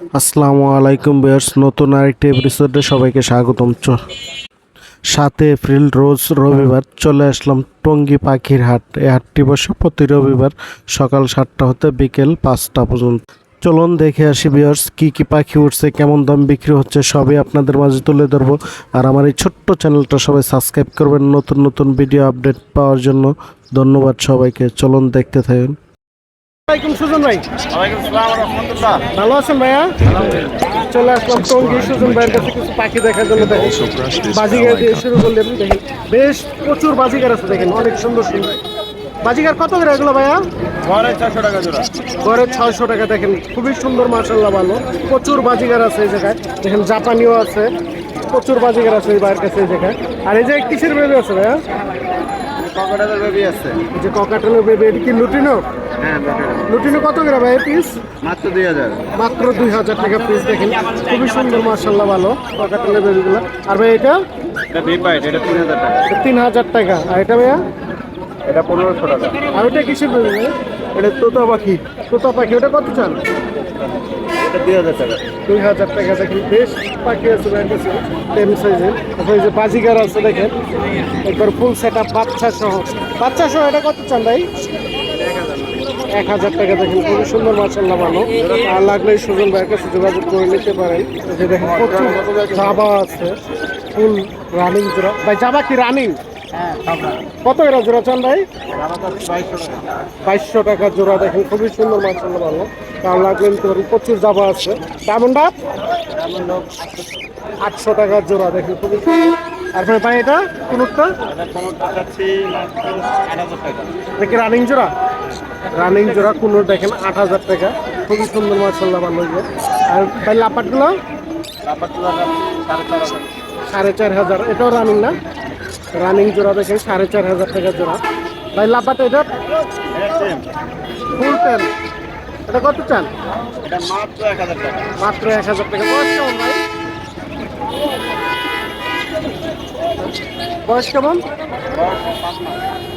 আসসালামু আলাইকুম বিয়ার্স নতুন আরেকটি এপিসোডে সবাইকে স্বাগতম। সাত এপ্রিল, রোজ রবিবার চলে আসলাম টঙ্গী পাখির হাট। এই হাটটি বসে প্রতি রবিবার সকাল সাতটা হতে বিকেল পাঁচটা পর্যন্ত। চলুন দেখে আসি বিয়ার্স কী কী পাখি উঠছে, কেমন দাম বিক্রি হচ্ছে, সবই আপনাদের মাঝে তুলে ধরবো। আর আমার এই ছোট্ট চ্যানেলটা সবাই সাবস্ক্রাইব করবেন, নতুন নতুন ভিডিও আপডেট পাওয়ার জন্য ধন্যবাদ সবাইকে। চলুন দেখতে থাকুন। সুজন ভাই। ভালো আছেন ভাইয়া? চলে আসলাম টঙ্গী সুজন ভাইয়ের কাছে কিছু পাখি দেখার জন্য। দেখেন বাজিগার দিয়ে শুরু করলেন দেখেন বেশ প্রচুর বাজিগার আছে দেখেন অনেক সুন্দর সুন্দর। বাজিগার কত করে এগুলো ভাইয়া? ঘরে চারশো টাকা জোড়া। ছয়শো টাকা দেখেন খুবই সুন্দর মার্শাল্লাহ ভালো। প্রচুর বাজিগার আছে এই জায়গায়। দেখেন জাপানিও আছে। প্রচুর বাজিগার আছে এই ভাইয়ের কাছে এই জায়গায়। আর এই যে কিসের বেবি আছে ভাইয়া? ককটাদের বেবি আছে। এই যে ককাটেলের বেবি এটি কি লুটিনো? হ্যাঁ লুটিনো কত করে ভাইয়া পিস মাত্র দুই হাজার। মাত্র দুই হাজার টাকা পিস দেখেন। খুবই সুন্দর মার্শাল্লাহ ভালো। ককাটেলের বেবিগুলো আর ভাই এটা? এটা এটা তিন হাজার টাকা। তিন হাজার টাকা। আর এটা ভাইয়া? এটা পনেরোশো টাকা। আর ওটা কিসের বেবি এটা তোতা পাখি। তোতা পাখি ওটা কত চান এটা দুই হাজার টাকা। দুই হাজার টাকা দেখেন বেশ পাখি আছে টেম সাইজের। তারপর যে বাজিগার আছে দেখেন একবার ফুল সেট আপ বাচ্চা সহ। বাচ্চা সহ এটা কত চান ভাই? এক হাজার টাকা দেখেন খুবই সুন্দর মাসাল্লাহ ভালো আর লাগলে সুজন ভাইয়ের কাছে যোগাযোগ করে নিতে পারেন। যে দেখেন প্রচুর জাবা আছে ফুল রানিং জোড়া। ভাই জাবা কি রানিং কত এরা জোড়া চান ভাই? বাইশশো টাকা। জোড়া দেখেন খুবই সুন্দর মাসাল্লাহ ভালো কারণ লাগলে নিতে পারেন প্রচুর জাবা আছে। ডায়মন্ড আপ আটশো টাকা জোড়া দেখেন খুবই সুন্দর। আর ভাই ভাই এটা কোনটা দেখি রানিং জোড়া? রানিং জোড়া কোনো দেখেন আট হাজার টাকা। খুবই সুন্দর মার্শাল্লাহ ভালো আর ভাই লাপাটগুলো? সাড়ে চার হাজার। এটাও রানিং না? রানিং জোড়া দেখেন সাড়ে চার হাজার টাকা জোড়া। ভাই লাপাট এটা? ফুল টেন এটা কত চান? মাত্র এক হাজার টাকা। মাত্র এক হাজার টাকা। ভাই? বয়স কেমন?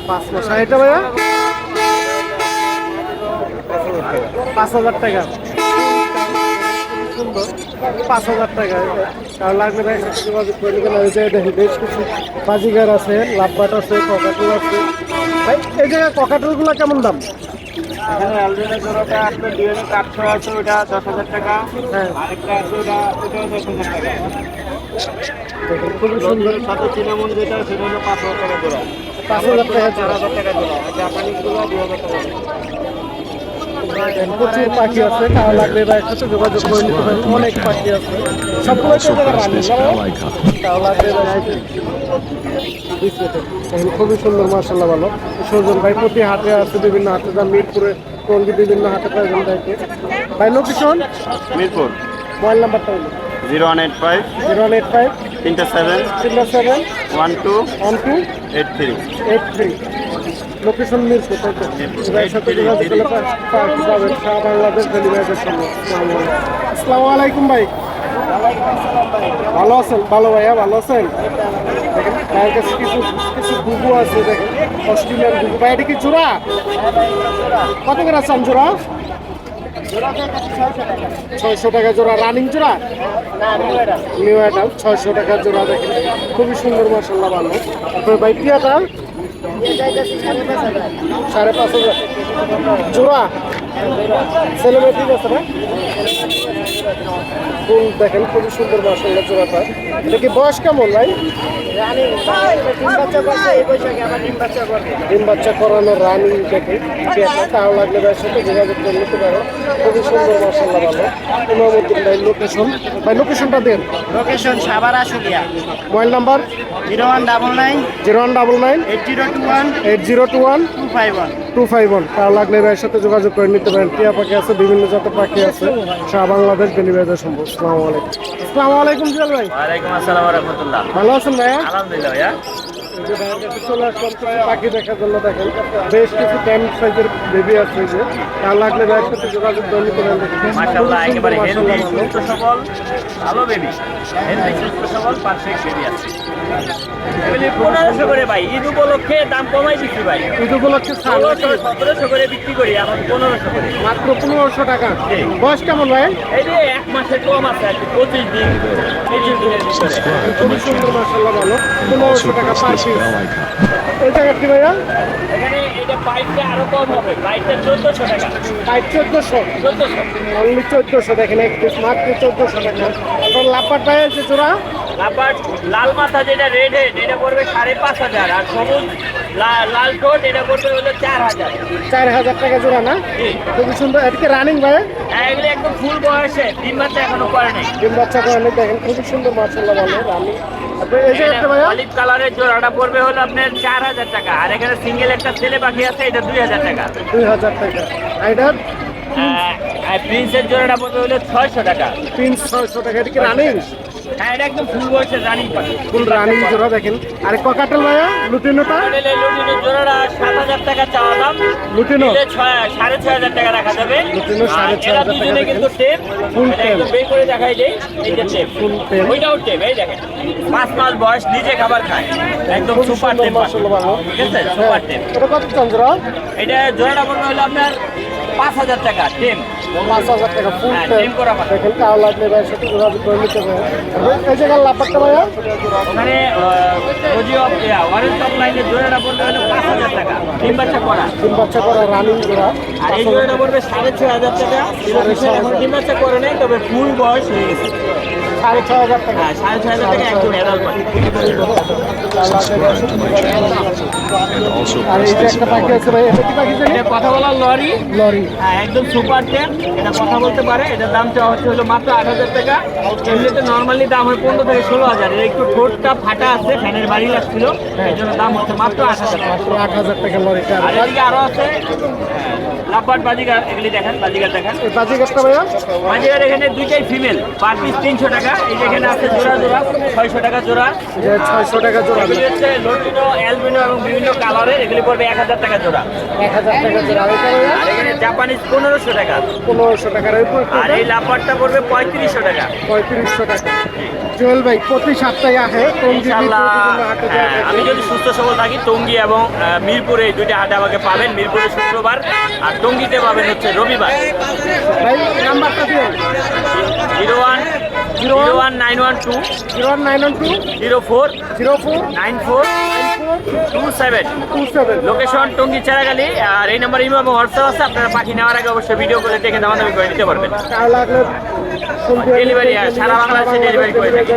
পাঁচ মাস। আর এটা ভাইয়া? পাঁচ হাজার টাকা। সুন্দর পাঁচ হাজার টাকা। আর লাগবে না যোগাযোগ করে ওই জায়গায় দেখি বেশ কিছু বাজিগার আছে, লাভবাট আছে ককাটুল আছে। ভাই, এই জায়গায় ককাটুলগুলো কেমন দাম? এখানে অ্যালবিনো জোড়াটা আপনার ডিএনএ আটশো আছে ওটা দশ হাজার টাকা। হ্যাঁ। আরেকটা আছে ওটা ওটাও দশ হাজার টাকা। খুবই সুন্দর। সাথে চিনামন যেটা সেটা হলো পাঁচ হাজার টাকা জোড়া। পাঁচ হাজার টাকা চার হাজার টাকা জোড়া। আর জাপানিজগুলো দুই হাজার টাকা প্রচুর পাখি আছে কারও লাগবে বা একসাথে যোগাযোগ করে নিতে পারেন অনেক পাখি আছে। সবগুলো লাগবে খুবই সুন্দর মার্শাল্লাহ ভালো সুজন ভাই প্রতি হাটে আছে বিভিন্ন হাটে যা মিরপুরে টঙ্গি বিভিন্ন হাটে প্রয়োজন থাকে ভাই লোকেশন মিরপুর মোবাইল নাম্বারটা হলো zero one eight five zero one eight five তিনটা seven zero seven one two one two eight three eight three location Mirpur তাই তো সারা বাংলাদেশ ডেলিভারির সামনে আসসালামু আলাইকুম ভাই ভালো আছেন? ভালো ভাইয়া, ভালো আছেন? ভাইয়ের কাছে কিছু কিছু গুগু আছে দেখেন অস্ট্রেলিয়ান গুগু কি জোড়া? কত করে আছেন জোড়া? ছয়শো টাকা জোড়া। রানিং জোড়া? নিউ অ্যাডাল্ট ছয়শো টাকা জোড়া দেখেন খুবই সুন্দর মাসাল্লাহ ভালো। তারপরে ভাই টিয়াটা সাড়ে পাঁচ হাজার। জোড়া? ছেলে মেয়ে ঠিক আছে না? ফুল দেখেন খুবই সুন্দর মাসাল্লাহ জোড়াটা। এটা কি বয়স কেমন ভাই? ডিম বাচ্চা করানো রানিং দেখে। তাও লাগলে ভাইয়ের সাথে যোগাযোগ করে নিতে পারো। খুবই সুন্দর মাসাল্লাহ ভালো। ইমামুদ্দিন ভাই লোকেশন ভাই লোকেশনটা দেন। Location Savar Ashulia mobile number zero one double nine zero one double nine? Eight zero two one eight zero two one? Two five one. Two five one তার লাগলে ভাইয়ের সাথে যোগাযোগ করে নিতে পারেন। টিয়া পাখি আছে বিভিন্ন জাতের পাখি আছে সারা বাংলাদেশ ডেলিভারি সম্ভব। আসসালামু আলাইকুম। আসসালামু আলাইকুম জিয়াল ভাই। ওয়ালাইকুম আসসালাম রহমতুল্লাহ। ভালো আছেন ভাইয়া? আলহামদুলিল্লাহ ভাইয়া। পাখি দেখার জন্য দেখেন। বেশ কিছু ট্যাম সাইজের বেবি আছে যে। তার লাগলে ভাইয়ের সাথে যোগাযোগ করে নিতে পারেন? মাশাআল্লাহ একেবারে হেলদি সুস্থ সবল ভালো বেবি হেলদি সুস্থ সবল পারফেক্ট বেবি আছে। পনেরোশো করে ভাই ঈদ উপলক্ষে দাম কমাই দিচ্ছি ভাই। ঈদ উপলক্ষে? সতেরোশো করে বিক্রি করি এখন পনেরোশো করে। মাত্র পনেরোশো টাকা। বয়স কেমন ভাই? এই যে এক মাসের কম আছে আর কি পঁচিশ দিন পঁচিশ দিনের ভিতরে। খুবই সুন্দর মাসাল্লাহ ভালো। পনেরোশো টাকা পার পিস। এই জায়গা কি ভাইয়া? এখানে এটা পাইপটা আরও কম হবে পাইপটা চোদ্দশো টাকা। পাইপ চোদ্দোশো? চোদ্দশো। অনলি চোদ্দোশো দেখেন এক পিস মাত্র চোদ্দোশো টাকা। এখন লাপার ভাই আছে চোরা আবার লাল মাথা যেটা রেড হেড এটা পড়বে সাড়ে পাঁচ হাজার আর সবুজ লাল ঠোঁট এটা পড়বে হলো চার হাজার। চার হাজার টাকা জোড়া না? খুবই সুন্দর। এদিকে রানিং ভাই হ্যাঁ এগুলো একদম ফুল বয়সে তিন বাচ্চা এখনও করে নেই। ডিম বাচ্চা করে দেখেন খুবই সুন্দর মাসাল্লাহ ভালো রানিং অলিভ কালারের জোড়াটা পড়বে হলো আপনার চার হাজার টাকা আর এখানে সিঙ্গেল একটা ছেলে পাখি আছে এটা দুই হাজার টাকা। দুই হাজার টাকা। এটা? প্রিন্সের জোড়াটা পড়বে হলো ছয়শো টাকা। তিন ছয়শো টাকা এদিকে রানিং হ্যাঁ এটা একদম ফুল বয়সের রানিং পাখি। ফুল রানিং জোড়া দেখেন। আর ককাটেল ভাইয়া? লুটিনোটা? জোড়াটা সাত হাজার টাকা চাওয়া দাম। লুটিনো? সাড়ে ছয় হাজার টাকা রাখা যাবে। লুটিনো সাড়ে ছয় হাজার টাকা কিন্তু টেপ Full এটা বের করে দেখাই দেই। এইটা টেপ Full tape। ওইটাও টেপ এই দেখেন। পাঁচ মাস বয়স নিজে খাবার খায়। একদম সুপার টেপ ঠিক আছে? সুপার টেপ এটা কত চন্দ্র এটা জোড়াটা পড়বে হলো আপনার পাঁচ হাজার টাকা টেপ পাঁচ হাজার টাকা ফুল হ্যাঁ, করা। দেখেন কাও লাগলে ভাইয়ের সাথে যোগাযোগ করে নিতে পারেন এই জায়গার লাপারটা ভাইয়া? ওখানে তিন বাচ্চা করা। তিন বাচ্চা করা রানিং জোড়া আর এই জোড়াটা পড়বে সাড়ে ছয় হাজার টাকা। পিছনে বাচ্চা করে নেই তবে ফুল বয়স হয়ে গেছে। সাড়ে ছয় হাজার টাকা। হ্যাঁ সাড়ে ছয় হাজার টাকা একদম অ্যাডাল্ট পাখি আর এই যে একটা পাখি আছে ভাই এটা কি পাখি এটা কথা বলার লরি। লরি। হ্যাঁ একদম সুপার টেন এটা কথা বলতে পারে এটার দাম চাওয়া হচ্ছে হলো মাত্র আট হাজার টাকা। এমনিতে নর্মালি দাম হয় পনেরো থেকে ষোলো হাজার। এর একটু ঠোঁটটা ফাটা আছে ফ্যানের বাড়ি লাগছিল এই জন্য দাম হচ্ছে মাত্র আট হাজার টাকা। মাত্র আট হাজার টাকা লরিটা। আর এদিকে আরও আছে বাজিগার এগুলি দেখেন বাজিগার দেখেন। বাজিগারটা ভাইয়া? বাজিগার এখানে দুইটাই ফিমেল পার পিস তিনশো টাকা। এই আছে জোড়া জোড়া ছয়শো টাকা জোড়া। ছয়শো টাকা জোড়া। এগুলি হচ্ছে লোটিনো অ্যালবিনো এবং বিভিন্ন কালারের এগুলি পড়বে এক হাজার টাকা জোড়া। এক হাজার টাকা জোড়া। আর এখানে জাপানিজ পনেরোশো টাকা। পনেরোশো টাকার। আর এই পড়বে পঁয়ত্রিশশো টাকা। পঁয়ত্রিশশো টাকা। জুয়েল ভাই প্রতি সপ্তাহে আসে। হ্যাঁ, আমি যদি সুস্থ সবল থাকি টঙ্গি এবং মিরপুরে এই দুইটা হাটে আমাকে পাবেন। মিরপুরে শুক্রবার আর টঙ্গিতে পাবেন হচ্ছে রবিবার। ভাই নাম্বারটা দিন zero one zero one nine one two zero nine one two zero four zero four nine four two seven two seven. Location Tongi Cheragali আর এই নাম্বার ইমো এবং হোয়াটসঅ্যাপ আছে আপনারা পাখি নেওয়ার আগে অবশ্যই ভিডিও করে দেখে দাম দামি করে নিতে পারবেন। ডেলিভারি সারা বাংলাদেশে ডেলিভারি করে থাকি।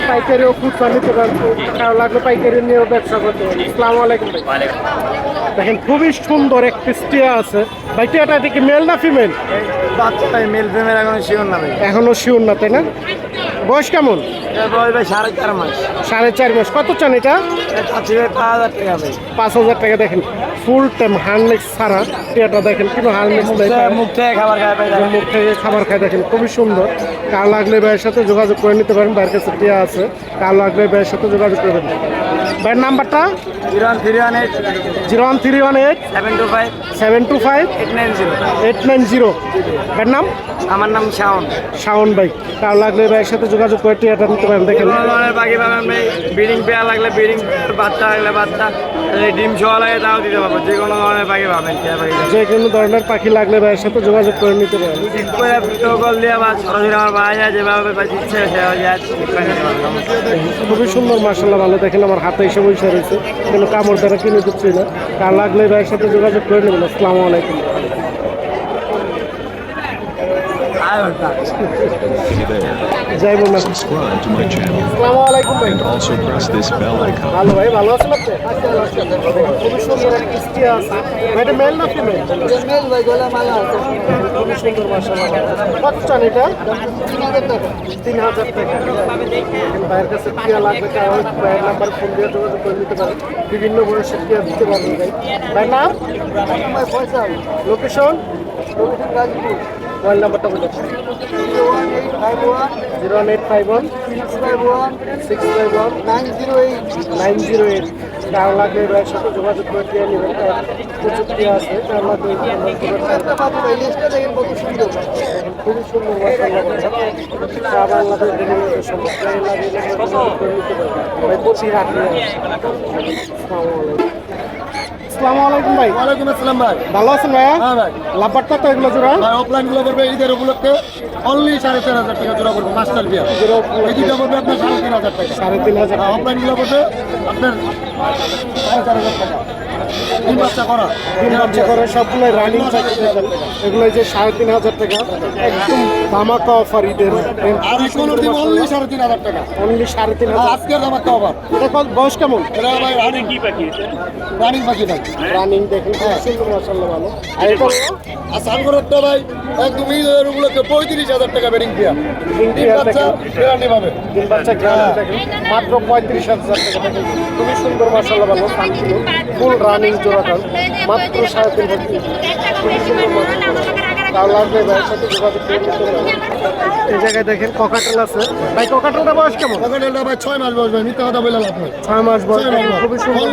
জি। পাইকারিও খুচরা নিতে পারবেন কারও লাগলে পাইকারি নিয়েও ব্যবসা করতে পারবেন আসসালামু আলাইকুম ভাই। দেখেন খুবই সুন্দর একটি টিয়া আছে। ভাই টিয়াটা দেখি মেল না ফিমেল? বাচ্চাটাই মেল ফিমেল এখন শিওর না ভাই। এখনও শিওর না তাই না? বয়স কেমন? সাড়ে চার মাস। সাড়ে চার মাস। কত চান এটা? পাঁচ হাজার টাকা পাঁচ হাজার টাকা দেখেন। ফুল টাইম হার্নেক্স ছাড়া টিয়াটা দেখেন কোনো হার্নেক্স মুখ- থেকে খাবার খায় মুখ থেকে খাবার খায় দেখেন খুবই সুন্দর। কার লাগলে ভাইয়ের সাথে যোগাযোগ করে নিতে পারেন ভাইয়ের কাছে টিয়া আছে। কার লাগলে ভাইয়ের সাথে যোগাযোগ করবেন ভাইয়ের নাম্বারটা? Zero one three one eight. Zero one three one eight. Seven two five. Seven two five eight nine zero eight nine zero ভাইয়ের নাম? আমার নাম শাওন। শাওন ভাই। কার লাগলে ভাইয়ের সাথে যোগাযোগ করে টিয়াটা নিতে পারেন দেখেন। পাবেন ভাই ব্রিডিং পেয়ার লাগলে ব্রিডিং বাচ্চা লাগলে বাচ্চা ডিম ছোয়া লাগে তাও দিতে যে কোনো ধরনের পাখি পাবেন টিয়া পাখি যে কোনো ধরনের পাখি লাগলে ভাইয়ের সাথে যোগাযোগ করে নিতে পারেন। ঠিক করে ভিডিও কল দিয়ে বা সরাসরি আমার বাড়ি যেভাবে পাখি ইচ্ছে খুবই সুন্দর মার্শাল্লাহ ভালো। দেখেন আমার হাতে এসে বসে রয়েছে। কোনো কামড় দ্বারা কিনে দিচ্ছি না। কার লাগলে ভাইয়ের সাথে যোগাযোগ করে নেবেন। আসসালামু আলাইকুম। যাইব না। Subscribe to my channel. আসসালামু আলাইকুম ভাই। And also press this bell icon. ভালো ভাই ভালো আছেন আপনি? খুবই সুন্দর একটা কিস্তি আছে। ভাই এটা মেল না ফিমেল মেল ভাই গলা মালা আছে খুবই সুন্দর মাশাআল্লাহ। কত চান এটা? তিন হাজার টাকা। তিন হাজার টাকা ভাইয়ের কাছে টিয়া লাগবে কারণ ভাইয়ের নাম্বার ফোন দিয়ে যোগাযোগ করে নিতে পারেন বিভিন্ন বয়সের টিয়া দিতে পারবেন ভাই। ভাই নাম? Faisal location? Location? Gazipur mobile নাম্বারটা বলুন zero one eight five one zero one eight five one six five one six five one nine zero eight. Nine zero eight কার লাগলে ভাইয়ের সাথে যোগাযোগ করে দিয়ে নেবেন প্রচুর টিয়া আছে কার লাগলে খুবই সুন্দর মাসাল্লাহ বাংলাদেশ ডেলিভারি সম্ভব ভাই প্রতি হাটে আসসালামু আলাইকুম ভাই। ওয়ালাইকুম আসসালাম ভাই। ভালো আছেন ভাই হ্যাঁ ভাই। লাভবার কত এগুলো জোড়া? ভাই অফলাইনগুলো করবে ঈদের উপলক্ষে অনলি সাড়ে চার হাজার টাকা জোড়া করবে মাস্টার বিয়ার এই দুটো করবে আপনার সাড়ে তিন হাজার টাকা। সাড়ে তিন হাজার অফলাইনগুলো করবে আপনার সাড়ে চার হাজার টাকা। তিন বাচ্চা করা। তিন বাচ্চা করে সবগুলো রানিং এগুলো যে সাড়ে তিন হাজার টাকা একদম ধামাকা অফার ঈদের। আর এখন দিব অনলি সাড়ে তিন হাজার টাকা। অনলি সাড়ে তিন হাজার। এটা কত বয়স কেমন? এটা ভাই রানিং কি পাখি রানিং পাখি ভাই। রানিং দেখেন খুব সুন্দর মাসাল্লাহ ভালো। আর এটা আর সানগরেরটা ভাই একদম ঈদের উপলক্ষে পঁয়ত্রিশ হাজার টাকা বাচ্চা গ্যারান্টি পাবে। বাচ্চা দেখেন মাত্র পঁয়ত্রিশ হাজার টাকা খুবই সুন্দর ভালো ফুল রানিং জোড়াটা মাত্র সাড়ে তিন লাগবে ভাইয়ের সাথে যোগাযোগ। এই জায়গায় দেখেন ককাটেল আছে। ভাই ককাটেলটা বয়স কেমন? ভাই ছয় মাস বসবে মিথ্যা কথা বলে লাভ নেই ছয় মাস বয়স বয়স। খুবই সুন্দর।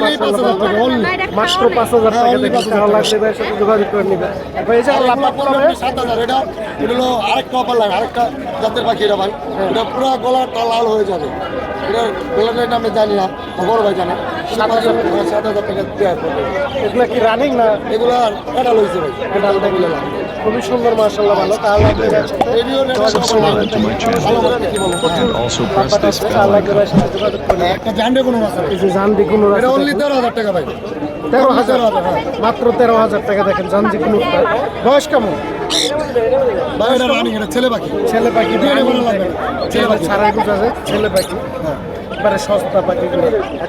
মাত্র পাঁচ হাজার হ্যাঁ, টাকা only দেখেন ভালো। ভাইয়ের সাথে যোগাযোগ করে নিবে। ভাই এই যে আর পড়বে সাত হাজার এটা এটা হলো আরেকটা অপার লাইন আরেকটা জাতের পাখি এটা ভাই। এটা পুরো গলাটা লাল হয়ে যাবে। এটা গলার লাইন আমি জানি না বড় ভাই জানে। সাত হাজার টাকা সাত হাজার টাকা দেওয়া পড়বে এগুলো কি রানিং না এগুলো লইছে ভাই এটা। খুবই সুন্দর মার্শাল্লাহ ভালো তাহলে কোনো তেরো হাজার। মাত্র তেরো হাজার টাকা দেখেন জানজি কুনুরটা বয়স কেমন ছেলে পাখি ছেলে পাখি ছাড়াই ছেলে পাখি এবারে সস্তা পাখি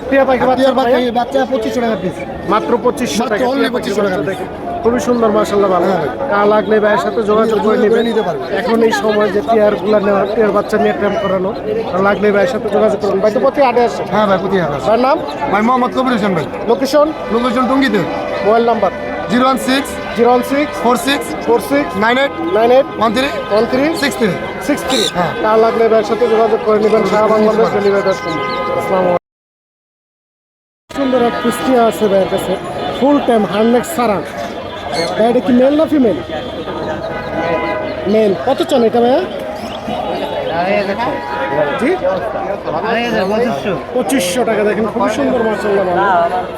টিয়া পাখি বাচ্চা পাখি বাচ্চা পঁচিশশো টাকা পিস মাত্র পঁচিশশো টাকা 2500 টাকা খুবই সুন্দর মার্শাল্লাহ ভালো। হ্যাঁ। কা লাগলে ভাইয়ের সাথে যোগাযোগ করে নিবে নিতে পারবে। এখন এই সময় যে টিয়ারগুলা নেওয়া টিয়ার বাচ্চা নিয়ে ট্যাম্প করানো তা লাগলে ভাইয়ের সাথে যোগাযোগ করুন ভাই তো প্রতি আটে আসে হ্যাঁ ভাই প্রতি হাজার তার নাম? ভাই মোহাম্মদ কবির হোসেন ভাই। Location? Location টঙ্গিতে। Mobile number? Zero one six zero one six four six four six nine eight nine eight one three one three six three six three. হ্যাঁ। তার লাগলে এবার সাথে যোগাযোগ করে নেবেন সারা বাংলাদেশ ডেলিভারি আসসালামু সুন্দর এক কুষ্টিয়া আছে ভাইয়ের কাছে। ফুল টাইম হান্ড্রেড সারান ভাই এটা কি মেল না ফিমেল মেল কত চান এটা ভাইয়া? জি পঁচিশশো টাকা দেখেন খুব সুন্দর মাসাল্লাহ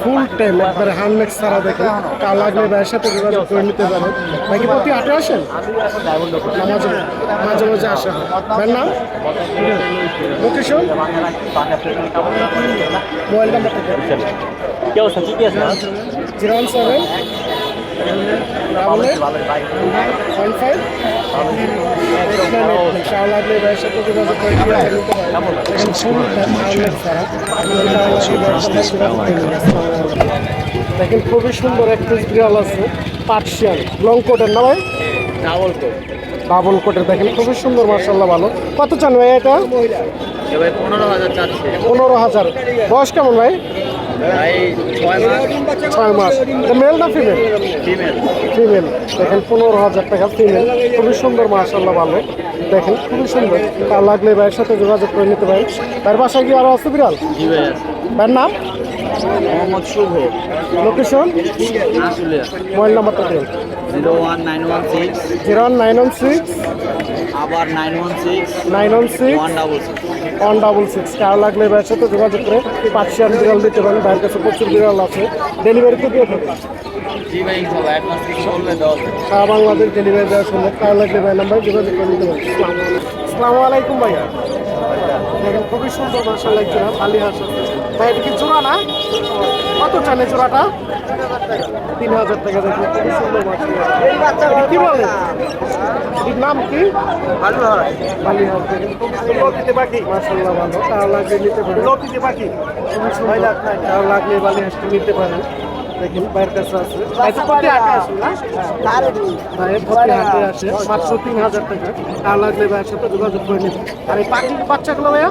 ফুল টাইম একবারে হান্ড্রেড সারা দেখেন। তা লাগলে ভাইয়ের সাথে যোগাযোগ করে নিতে পারেন। ভাই কি প্রতি আটে আসেন? মাঝে মাঝে মাঝে আসা হয়। নাম? Location mobile number zero one seven double eight one five. লাগলে যোগাযোগ করে। দেখেন খুবই সুন্দর একটা বিড়াল আছে পার্সিয়ান লং কোটের না ভাই? ডাবল কোট ডাবল কোটের দেখেন খুবই সুন্দর মার্শাল্লাহ ভালো। কত চান ভাই এটা? পনেরো হাজার পনেরো হাজার। বয়স কেমন ভাই? ছয় মাস। এটা মেল না ফিমেল ফিমেল দেখেন পনেরো হাজার টাকা ফিমেল খুবই সুন্দর মার্শাল্লাহ ভালো। দেখেন খুবই সুন্দর। তা লাগলে ভাইয়ের সাথে যোগাযোগ করে নিতে পারেন। তার বাসায় কি আরও আছে বিড়াল? তার নাম? মোহাম্মদ শুভ। লোকেশন মোবাইল নাম্বারটা দিন zero one nine one six. Zero one nine one six. আবার nine one six. Nine one six. One double six. One double six. টাকা লাগলে ভাইয়ের সাথে যোগাযোগ করে পার্সিয়ান বিড়াল দিতে পারেন। ভাইয়ের কাছে প্রচুর বিড়াল আছে। ডেলিভারিতে দিয়ে থাকে জি ভাই ইনশাল্লাহ অ্যাডভান্স কিছু বললে দেওয়া যাবে। সারা বাংলাদেশ ডেলিভারি দেওয়ার সময় টাকা লাগলে ভাই নাম্বার যোগাযোগ করে নিতে পারেন। আসসালামু আলাইকুম ভাইয়া। দেখেন খুবই সুন্দর মার্শাল লাগছে খালি হাসা ভাই, এটা কি জোড়া না? কত চানে জোড়াটা? তিন হাজার টাকা মার্শাল কি বলে নাম কি হাঁস দেখেন খুব সুন্দর মার্শাল্লাহ ভালো। টাকা লাগলে নিতে পারেন। পাখি খুবই সুন্দর টাকা লাগলে বালি হাঁসটা নিতে পারেন। দেখেন বাইরের আছে। আসে মাত্র তিন হাজার টাকা। টাকা লাগলে ভাইয়ের সাথে যোগাযোগ করে নিন। আর এই পাখির বাচ্চাগুলো ভাইয়া?